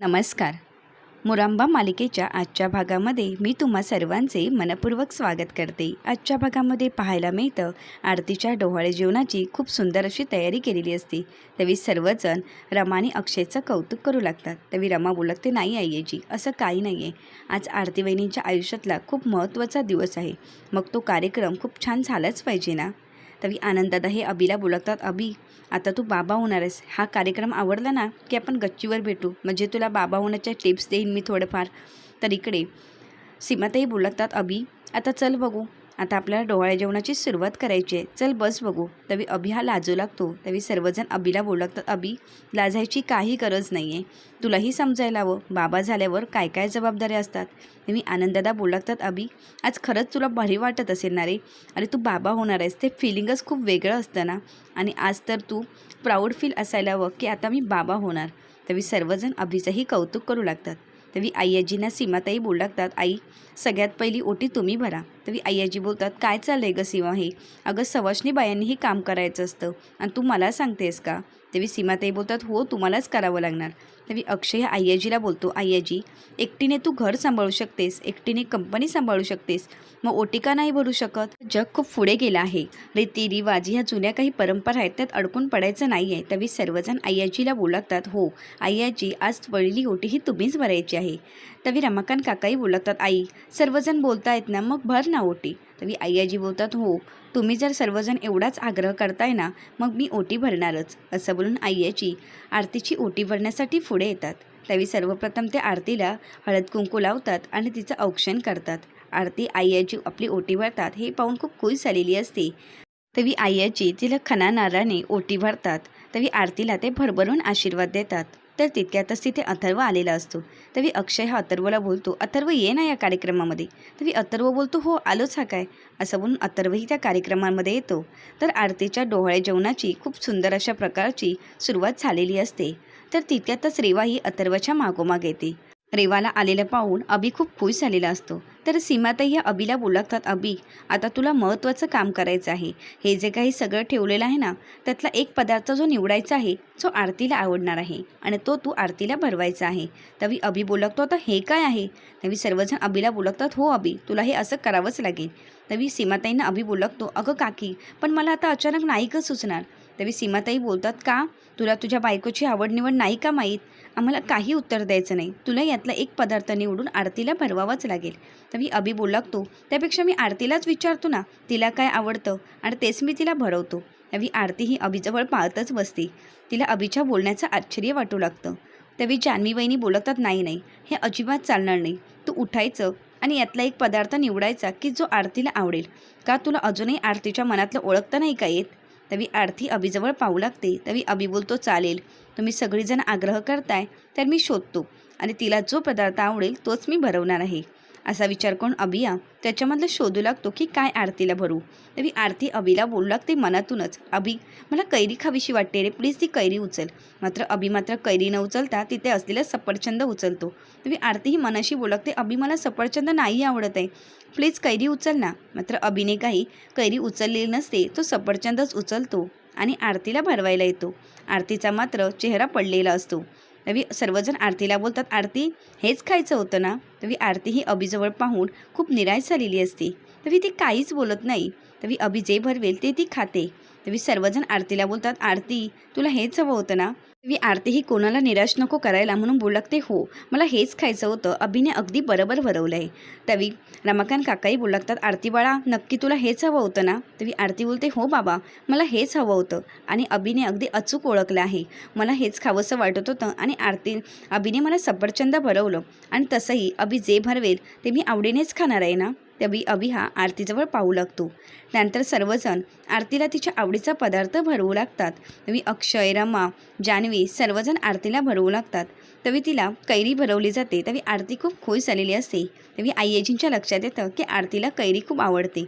नमस्कार. मुरांबा मालिकेच्या आजच्या भागामध्ये मी तुम्हा सर्वांचे मनपूर्वक स्वागत करते. आजच्या भागामध्ये पाहायला मिळतं आरतीच्या डोहाळे जेवणाची खूप सुंदर अशी तयारी केलेली असते. त्यावेळी सर्वजण रमा आणि अक्षयचं कौतुक करू लागतात. त्यावेळी रमा बोलत ते नाही आहे जी असं काही नाही आहे आज आरती वहिनींच्या आयुष्यातला खूप महत्त्वाचा दिवस आहे. मग तो कार्यक्रम खूप छान झालाच पाहिजे ना? वास्तविक आनंदादा हे अबीला बोलतात अबी आता तू बाबा होणार आहेस. हा कार्यक्रम आवडला ना की आपण गच्चीवर भेटू? म्हणजे तुला बाबा होण्याच्या टिप्स देईन मी थोडंफार. तर इकडे सीमाताई बोलतात अबी आता चल बघू. आता आपल्याला डोहाळे जेवणाची सुरुवात करायची आहे. चल बस बघू. तवी अभि हा लाजू लागतो. तवी सर्वजण अभिला बोलतात अभि लाजायची काही गरज नाही आहे तुलाही समजायला हवं. बाबा झाल्यावर काय काय जबाबदाऱ्या असतात? मी आनंदादा लागतात अभि आज खरंच तुला भारी वाटत असेल ना रे? अरे तू बाबा होणार आहेस. ते फिलिंगच खूप वेगळं असतं ना? आणि आज तर तू प्राऊड फील असायला हवं की आता मी बाबा होणार. तवी सर्वजण अभिचंही कौतुक करू लागतात. तरी आय्याजींना सीमाताई बोल लागतात आई सगळ्यात पहिली ओटी तुम्ही भरा. तवी आय्याजी बोलतात काय चाललं आहे गं सीमा हे? अगं सवाशनी बायांनीही काम करायचं असतं. आणि तू मला सांगतेस का? तरी सीमाताई बोलतात हो तुम्हालाच करावं लागणार. तरी अक्षय आय्याजीला बोलतो आय्याजी एकटीने तू घर सांभाळू शकतेस एकटीने कंपनी सांभाळू शकतेस मग ओटी का नाही भरू शकत. जग खूप पुढे गेलं आहे. रीतीरिवाज ह्या जुन्या काही परंपरा आहेत त्यात अडकून पडायचं नाही आहे. तरी सर्वजण आय्याजीला बोलतात हो आय्याजी आज वळली ओटी ही तुम्हीच भरायची आहे. तवी रमाकांत काकाही बोलतात आई सर्वजण बोलता येत ना मग भर ना ओटी. तवी आय्याजी बोलतात हो तुम्ही जर सर्वजण एवढाच आग्रह करताय ना मग मी ओटी भरणारच असं बोलून आईयाची आरतीची ओटी भरण्यासाठी पुढे येतात. त्यावेळी सर्वप्रथम ते आरतीला हळद कुंकू लावतात आणि तिचं औक्षण करतात. आरती आईयाची आपली ओटी भरतात हे पाहून खूप खुश झालेली असते. तवी आईयाची तिला खना नाराने ओटी भरतात. तवी आरतीला ते भरभरून आशीर्वाद देतात. तर तितक्यातच तिथे अथर्व आलेला असतो. तरी अक्षय हा अथर्वला बोलतो अथर्व ये ना या कार्यक्रमामध्ये. तरी अथर्व बोलतो हो आलोच हा काय? असं बोलून अथर्वही त्या कार्यक्रमामध्ये येतो. तर आरतीच्या डोहाळे जेवणाची खूप सुंदर अशा प्रकारची सुरुवात झालेली असते. तर तितक्यातच रेवा ही अथर्वच्या मागोमाग येते. रेवाला आलेलं पाहून अभि खूप खुश झालेला असतो. तर सीमाताई या अबीला बोलतात अबी आता तुला महत्त्वाचं काम करायचं आहे. हे जे काही सगळं ठेवलेलं आहे ना त्यातला एक पदार्थ जो निवडायचा आहे जो आरतीला आवडणार आहे आणि तो तू आरतीला भरवायचा आहे. तवी अबी बोलतो आता हे काय आहे? तवी सर्वजण अबीला बोलतात हो अबी तुला हे असं करावंच लागेल. तवी सीमाताईंना अबी बोलतो अगं काकी पण मला आता अचानक नाही का सुचणार. तरी सीमाताई बोलतात का? तुला तुझ्या बायकोची आवड निवड नाही का माहीत? आम्हाला काही उत्तर द्यायचं नाही. तुला यातला एक पदार्थ निवडून आरतीला भरवावाच लागेल. तरी अभि बोलू लागतो त्यापेक्षा मी आरतीलाच विचारतो ना तिला काय आवडतं? आणि तेच मी तिला भरवतो. त्यावेळी आरती ही अभिजवळ पाहतच बसते. तिला अभिच्या बोलण्याचं आश्चर्य वाटू लागतं. त्यावेळी जान्हवी वहिनी बोलतात नाही नाही हे अजिबात चालणार नाही. तू उठायचं आणि यातला एक पदार्थ निवडायचा की जो आरतीला आवडेल. का तुला अजूनही आरतीच्या मनातलं ओळखता नाही का येत? तवी आरती अभिजवळ पाहू लागते. तवी अभि बोलतो चालेल. तुम्ही सगळीजण आग्रह करताय तर मी शोधतो. आणि तिला जो पदार्थ आवडेल तोच मी भरवणार आहे. असा विचार करून अभिया त्याच्यामधलं शोधू लागतो की काय आरतीला भरू. तरी आरती अभिला बोलू लागते मनातूनच. अभि मला कैरी खावीशी वाटते रे प्लीज ती कैरी उचल. मात्र अभि मात्र कैरी न उचलता तिथे असलेला सफरचंद उचलतो. तरी आरती ही मनाशी बोलते अभि मला सफरचंद नाही आवडत आहे. प्लीज कैरी उचल ना. मात्र अभिने काही कैरी उचललेली नसते तो सफरचंदच उचलतो आणि आरतीला भरवायला येतो. आरतीचा मात्र चेहरा पडलेला असतो. तरी सर्वजण आरतीला बोलतात आरती हेच खायचं होतं ना? तरी आरती ही अभिजवळ पाहून खूप निराश झालेली असते. तरी ती काहीच बोलत नाही. तवी अभि जे भरवेल ते ती खाते. तरी सर्वजण आरतीला बोलतात आरती तुला हेच हवं होतं ना? मी आरतीही कोणाला निराश नको करायला म्हणून बोलकते हो. मला हेच खायचं होतं. अभिने अगदी बरोबर भरवलं आहे तवी रमाकांत काकाही बोलतात आरती बाळा नक्की तुला हेच हवं होतं ना? तवी आरती बोलते हो बाबा मला हेच हवं होतं. आणि अभिने अगदी अचूक ओळखलं आहे. मला हेच खावंसं वाटत होतं. आणि आरती अभिने मला सफरचंद भरवलं. आणि तसंही अभि जे भरवेल ते मी आवडीनेच खाणार आहे ना? तभी अभि हा आरतीजवळ पाहू लागतो. त्यानंतर सर्वजण आरतीला तिच्या आवडीचा पदार्थ भरवू लागतात. तवी अक्षय रमा जान्हवी सर्वजण आरतीला भरवू लागतात. तवी तिला कैरी भरवली जाते. तवी आरती खूप खुश झालेली असते. तवी आईजींच्या लक्षात येतं की आरतीला कैरी खूप आवडते.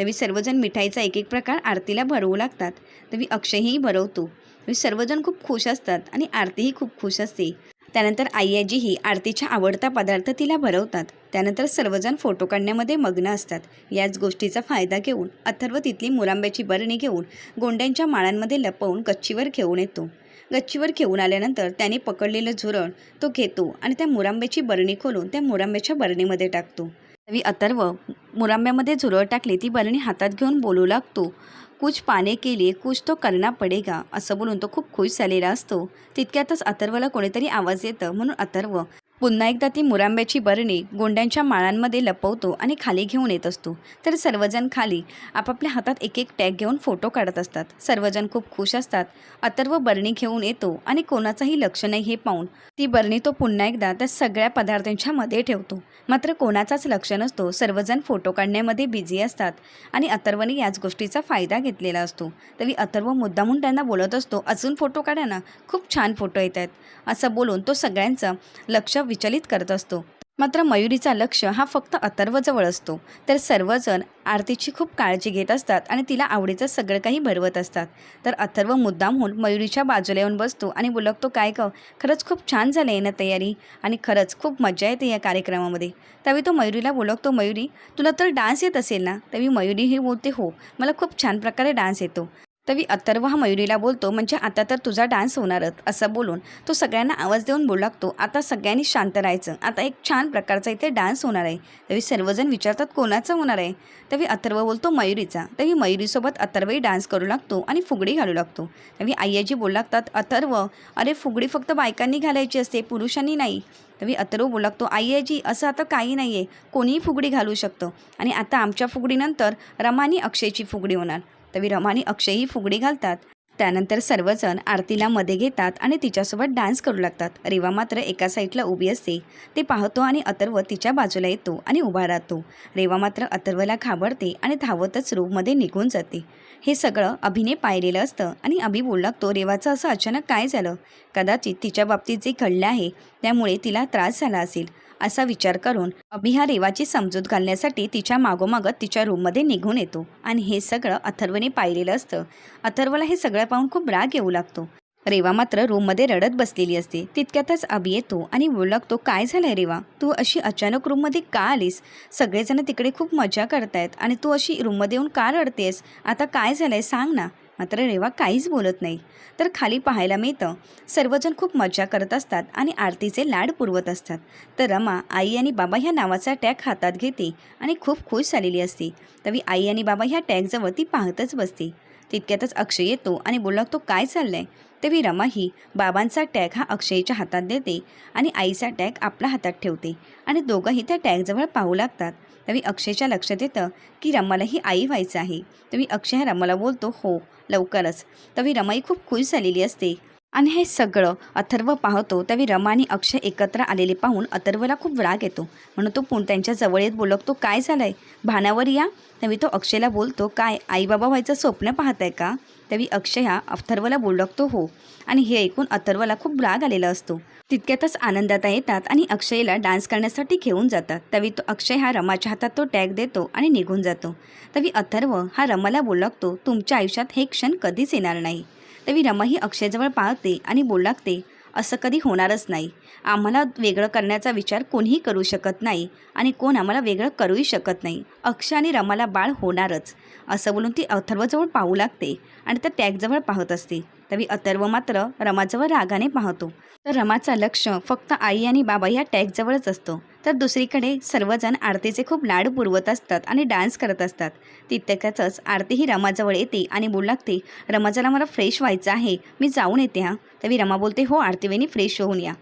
तवी सर्वजण मिठाईचा एक एक प्रकार आरतीला भरवू लागतात. तवी अक्षयही भरवतो. तवी सर्वजण खूप खुश असतात आणि आरतीही खूप खुश असते. त्यानंतर आईआजीही आरतीच्या आवडता पदार्थ तिला भरवतात. त्यानंतर सर्वजण फोटो काढण्यामध्ये मग्न असतात. याच गोष्टीचा फायदा घेऊन अथर्व तिथली मुरांब्याची बरणी घेऊन गोंड्यांच्या माळांमध्ये लपवून गच्चीवर घेऊन येतो. गच्चीवर घेऊन आल्यानंतर त्याने पकडलेलं झुरळ तो घेतो आणि त्या मुरांब्याची बरणी खोलून त्या मुरांब्याच्या बरणीमध्ये टाकतो. तवी अथर्व मुरांब्यामध्ये झुरळ टाकली ती बरणी हातात घेऊन बोलू लागतो. कुछ पाने के लिए कुछ तो करना पडेगा असं बोलून तो खूप खुश झालेला असतो. तितक्यातच अथर्वला कोणीतरी आवाज येतं म्हणून अथर्व पुन्हा एकदा ती मुरांब्याची बरणी गोंड्यांच्या माळांमध्ये लपवतो आणि खाली घेऊन येत असतो. तर सर्वजण खाली आपापल्या हातात एक एक टॅग घेऊन फोटो काढत असतात. सर्वजण खूप खुश असतात. अतर्व बरणी घेऊन येतो आणि कोणाचंही लक्ष नाही हे पाहून ती बरणी तो पुन्हा एकदा त्या सगळ्या पदार्थांच्या मध्ये ठेवतो. मात्र कोणाचाच लक्ष नसतो. सर्वजण फोटो काढण्यामध्ये बिझी असतात आणि अतर्वने याच गोष्टीचा फायदा घेतलेला असतो. तरी अतर्व मुद्दामून त्यांना बोलत असतो अजून फोटो काढा ना. खूप छान फोटो येत आहेत असं बोलून तो सगळ्यांचं लक्ष विचलित करत असतो. मात्र मयुरीचा लक्ष हा फक्त अथर्वजवळ असतो. तर सर्वजण आरतीची खूप काळजी घेत असतात आणि तिला आवडीचं सगळं काही भरवत असतात. तर अथर्व मुद्दामहून मयुरीच्या बाजूला येऊन बसतो आणि बोलकतो काय का खरंच खूप छान झालं आहे ना तयारी? आणि खरंच खूप मजा येते या कार्यक्रमामध्ये. त्यावेळी तो मयुरीला बोलकतो मयुरी तुला तर डान्स येत असेल ना? त्यावेळी मयुरी ही बोलते हो मला खूप छान प्रकारे डान्स येतो. तवी अथर्व हा मयुरीला बोलतो म्हणजे आता तर तुझा डान्स होणारच असं बोलून. तो सगळ्यांना आवाज देऊन बोलू लागतो. आता सगळ्यांनी शांत राहायचं. आता एक छान प्रकारचा इथे डान्स होणार आहे. तवी सर्वजण विचारतात कोणाचा होणार आहे? तवी अथर्व बोलतो मयुरीचा. तवी मयुरीसोबत अथर्वही डान्स करू लागतो आणि फुगडी घालू लागतो. तवी आय्याजी बोलू लागतात अथर्व अरे फुगडी फक्त बायकांनी घालायची असते पुरुषांनी नाही. तवी अथर्व बोलू लागतो आय्याजी असं आता काही नाही आहे कोणीही फुगडी घालू शकतं. आणि आता आमच्या फुगडीनंतर रमानी अक्षयची फुगडी होणार. तवी रमानी अक्षयही फुगडी घालतात. त्यानंतर सर्वजण आरतीला मध्ये घेतात आणि तिच्यासोबत डान्स करू लागतात. रेवा मात्र एका साईडला उभी असते. ते पाहतो आणि अथर्व तिच्या बाजूला येतो आणि उभा राहतो. रेवा मात्र अथर्वला घाबरते आणि धावतच रूममध्ये निघून जाते. हे सगळं अभिने पाहिलेलं असतं आणि अभि बोलू लागतो रेवाचं असं अचानक काय झालं? कदाचित तिच्या बाबतीत जे घडलं आहे त्यामुळे तिला त्रास झाला असेल. असा विचार करून अभि हा रेवाची समजूत घालण्यासाठी तिच्या मागोमागत तिच्या रूममध्ये निघून येतो. आणि हे सगळं अथर्वने पाहिलेलं असतं. अथर्वला हे सगळं पाहून खूप राग येऊ लागतो. रेवा मात्र रूममध्ये रडत बसलेली असते. तितक्यातच अभि येतो आणि ओळखतो काय झालंय रेवा? तू अशी अचानक रूममध्ये का आलीस? सगळेजण तिकडे खूप मजा करतायत आणि तू अशी रूममध्ये येऊन का रडतेस आता काय झालंय? सांग ना. मात्र रेवा काहीच बोलत नाही. तर खाली पाहायला मिळतं सर्वजण खूप मजा करत असतात आणि आरतीचे लाड पुरवत असतात. तर रमा आई आणि बाबा ह्या नावाचा टॅग हातात घेते आणि खूप खुश झालेली असते. तरी आई आणि बाबा ह्या टॅगजवळ ती पाहतच बसते. तितक्यातच अक्षय येतो आणि बोलला तो काय चाललंय? तेव्हा रमा ही बाबांचा टॅग हा अक्षयच्या हातात देते आणि आईचा टॅग आपल्या हातात ठेवते आणि दोघंही त्या टॅगजवळ पाहू लागतात. तेव्हा अक्षयच्या लक्षात येतं की रमालाही आई व्हायचं आहे. तेव्हा अक्षय रमाला बोलतो हो लवकरच. तेव्हा रमाई खूप खुश झालेली असते. आणि हे सगळं अथर्व पाहतो त्यावेळी रमा आणि अक्षय एकत्र आलेले पाहून अथर्वला खूप राग येतो. म्हणून तो पुण त्यांच्या जवळ येत बोलतो काय झालं आहे भानावर या. त्यावेळी तो अक्षयला बोलतो काय आई बाबा व्हायचं स्वप्न पाहत आहे का? त्यावेळी अक्षय हा अथर्वला बोलू हो. आणि हे ऐकून अथर्वला खूप राग आलेला असतो. तितक्यातच आनंदात येतात आणि अक्षयला डान्स करण्यासाठी घेऊन जातात. त्यावेळी तो अक्षय हा रमाच्या हातात तो टॅग देतो आणि निघून जातो. त्यावेळी अथर्व हा रमाला बोलू तुमच्या आयुष्यात हे क्षण कधीच येणार नाही. वास्तवी रमा ही अक्षयजवळ पाहते आणि बोल लागते असं कधी होणारच नाही. आम्हाला वेगळं करण्याचा विचार कोणीही करू शकत नाही आणि कोण आम्हाला वेगळं करूही शकत नाही. अक्षय आणि रमाला बाळ होणारच असं बोलून ती अथर्वजवळ पाहू लागते आणि त्या टॅगजवळ पाहत असते. तरी अथर्व मात्र रमाजवळ रागाने पाहतो. तर रमाचं लक्ष फक्त आई आणि बाबा या टॅगजवळच असतो. तर दुसरीकडे सर्वजण आरतीचे खूप लाड पुरवत असतात आणि डान्स करत असतात. तितक्यातच आरती ही रमाजवळ येते आणि बोलू लागते रमाजाला मला फ्रेश व्हायचं आहे मी जाऊन येते हां. तरी रमा बोलते हो आरतीवेनी फ्रेश होऊन या.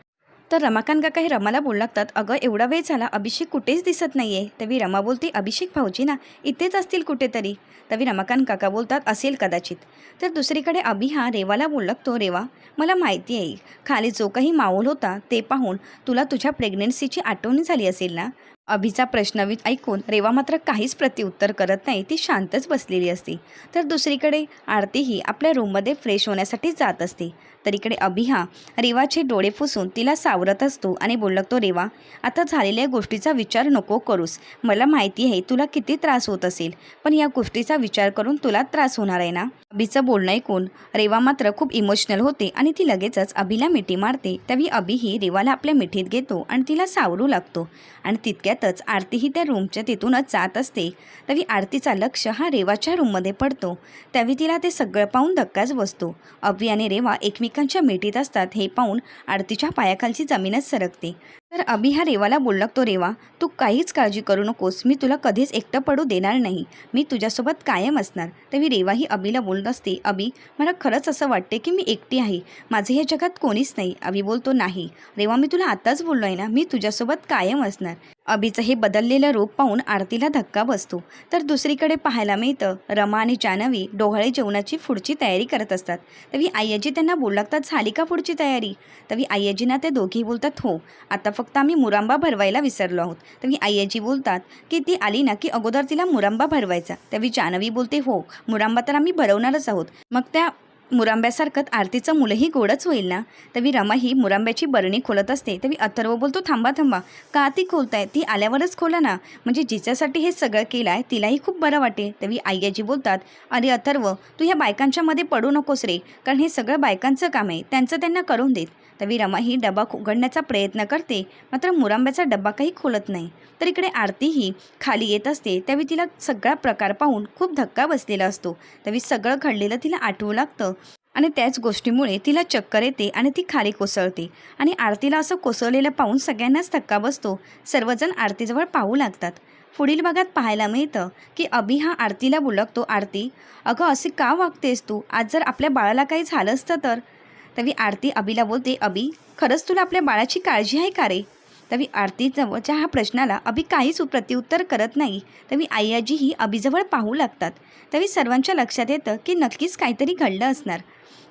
तर रमाकांत काका हे रमाला बोलू लागतात अगं एवढा वेळ झाला अभिषेक कुठेच दिसत नाही आहे तरी रमा बोलते अभिषेक भाऊजी ना इथेच असतील कुठेतरी. तवी रमाकांत काका बोलतात असेल कदाचित. तर दुसरीकडे अभि हा रेवाला बोलू रेवा मला माहिती आहे. खाली जो काही माहोल होता ते पाहून तुला तुझ्या प्रेग्नन्सीची आठवणी झाली असेल ना? अभिचा प्रश्न ऐकून रेवा मात्र काहीच प्रत्युत्तर करत नाही ती शांतच बसलेली असते. तर दुसरीकडे आरती ही आपल्या रूममध्ये फ्रेश होण्यासाठी जात असते. तर इकडे अभि हा रेवाचे डोळे फुसून तिला सावरत असतो आणि बोलू तो रेवा आता झालेल्या गोष्टीचा विचार नको करूस. मला माहिती आहे तुला किती त्रास होत असेल पण या गोष्टीचा विचार करून तुला त्रास होणार आहे ना? अभिचं बोलणं ऐकून रेवा मात्र खूप इमोशनल होते आणि ती लगेचच अभिला मिठी मारते. त्यावेळी अभि ही रेवाला आपल्या मिठीत घेतो आणि तिला सावरू लागतो. आणि तितक्यातच आरतीही त्या रूमच्या तिथूनच जात असते. त्यावेळी आरतीचा लक्ष हा रेवाच्या रूममध्ये पडतो. त्यावेळी तिला ते सगळं पाहून धक्काच बसतो. अभि आणि रेवा एकमेकांच्या मेटीत असतात हे पाहून आरतीच्या पायाखालची जमीनच सरकते. तर अभि हा रेवाला बोलला तो रेवा तू काहीच काळजी करू नकोस. मी तुला कधीच एकटं पडू देणार नाही. मी तुझ्यासोबत कायम असणार. तेव्हा रेवा ही अभिला बोलत असते अभि मला खरंच असं वाटते की मी एकटी आहे. माझे ह्या जगात कोणीच नाही. अभि बोलतो नाही. रेवा मी तुला आताच बोललो आहे ना मी तुझ्यासोबत कायम असणार. अभिचं हे बदललेलं रूप पाहून आरतीला धक्का बसतो. तर दुसरीकडे पाहायला मिळतं रमा आणि जानवी डोहाळे जेवणाची पुढची तयारी करत असतात. तवी आय्याजी त्यांना बोलू लागतात झाली का पुढची तयारी? तवी आय्याजींना ते दोघेही बोलतात हो. आता फक्त आम्ही मुरांबा भरवायला विसरलो आहोत. तर मी आय्याजी बोलतात की ती आली ना की अगोदर तिला मुरांबा भरवायचा. त्यावेळी जानवी बोलते हो मुरांबा तर आम्ही भरवणारच आहोत. मग त्या मुरांब्यासारखं आरतीचं मुलंही गोडच होईल ना? तवी रमा ही मुरांब्याची बरणी खोलत असते. तवी अथर्व बोलतो थांबा थांबा. का ती खोलताय? ती आल्यावरच खोला ना. म्हणजे जिच्यासाठी हे सगळं केलं आहे तिलाही खूप बरं वाटेल. तवी आय्याजी बोलतात अरे अथर्व तू ह्या बायकांच्यामध्ये पडू नकोस रे. कारण हे सगळं बायकांचं काम आहे. त्यांचं त्यांना करून देत. तवी रमा ही डबा उघडण्याचा प्रयत्न करते मात्र मुरांब्याचा डब्बा काही खोलत नाही. तर इकडे आरतीही खाली येत असते त्यावेळी तिला सगळा प्रकार पाहून खूप धक्का बसलेला असतो. त्यावेळी सगळं घडलेलं तिला आठवू लागतं आणि त्याच गोष्टीमुळे तिला चक्कर येते आणि ती खाली कोसळते. आणि आरतीला असं कोसळलेलं पाहून सगळ्यांनाच धक्का बसतो. सर्वजण आरतीजवळ पाहू लागतात. पुढील भागात पाहायला मिळतं की अभि हा आरतीला बुलकतो आरती अगं असे का वागतेस तू? आज जर आपल्या बाळाला काही झालं असतं तर तवी आरती अबीला बोलते अबी खरंच तुला आपल्या बाळाची काळजी आहे का रे? तवी आरतीजवळच्या हा प्रश्नाला अभि काहीच प्रत्युत्तर करत नाही. तवी आई आजीही अभिजवळ पाहू लागतात. तवी सर्वांच्या लक्षात येतं की नक्कीच काहीतरी घडलं असणार.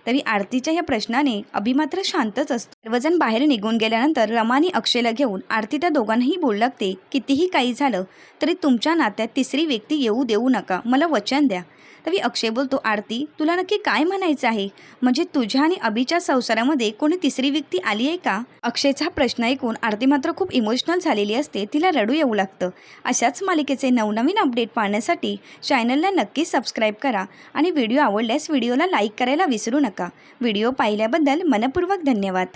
तरी आरतीच्या या प्रश्नाने अभि मात्र शांतच असतो. सर्वजण बाहेर निघून गेल्यानंतर रमानी अक्षयला घेऊन आरती त्या दोघांनाही बोलू लागते कितीही काही झालं तरी तुमच्या नात्यात तिसरी व्यक्ती येऊ देऊ नका मला वचन द्या. तरी अक्षय बोलतो आरती तुला नक्की काय म्हणायचं आहे? म्हणजे तुझ्या आणि अभिच्या संसारामध्ये कोणी तिसरी व्यक्ती आली आहे का? अक्षयचा प्रश्न ऐकून आरती मात्र खूप इमोशनल झालेली असते तिला रडू येऊ लागतं. अशाच मालिकेचे नवनवीन अपडेट पाहण्यासाठी चॅनलला नक्की सबस्क्राईब करा आणि व्हिडिओ आवडल्यास व्हिडिओला लाईक करायला विसरू नका. नका. व्हिडिओ पाहिल्याबद्दल मनपूर्वक धन्यवाद.